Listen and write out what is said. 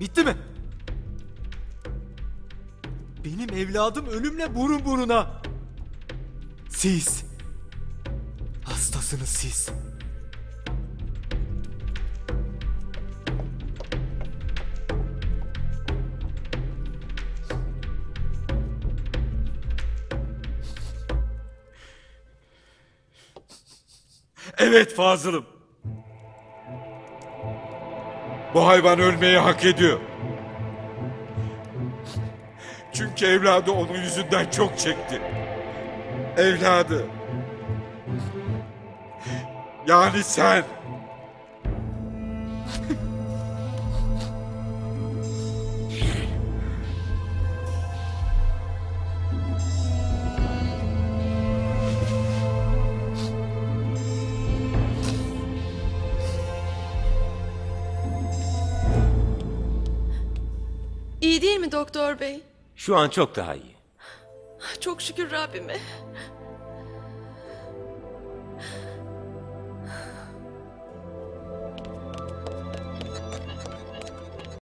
Bitti mi? Benim evladım ölümle burun buruna. Siz. Hastasınız siz. Evet Fazıl'ım. Bu hayvan ölmeyi hak ediyor. Çünkü evladı onun yüzünden çok çekti. Evladı. Yani sen. İyi değil mi doktor bey? Şu an çok daha iyi. Çok şükür Rabbime.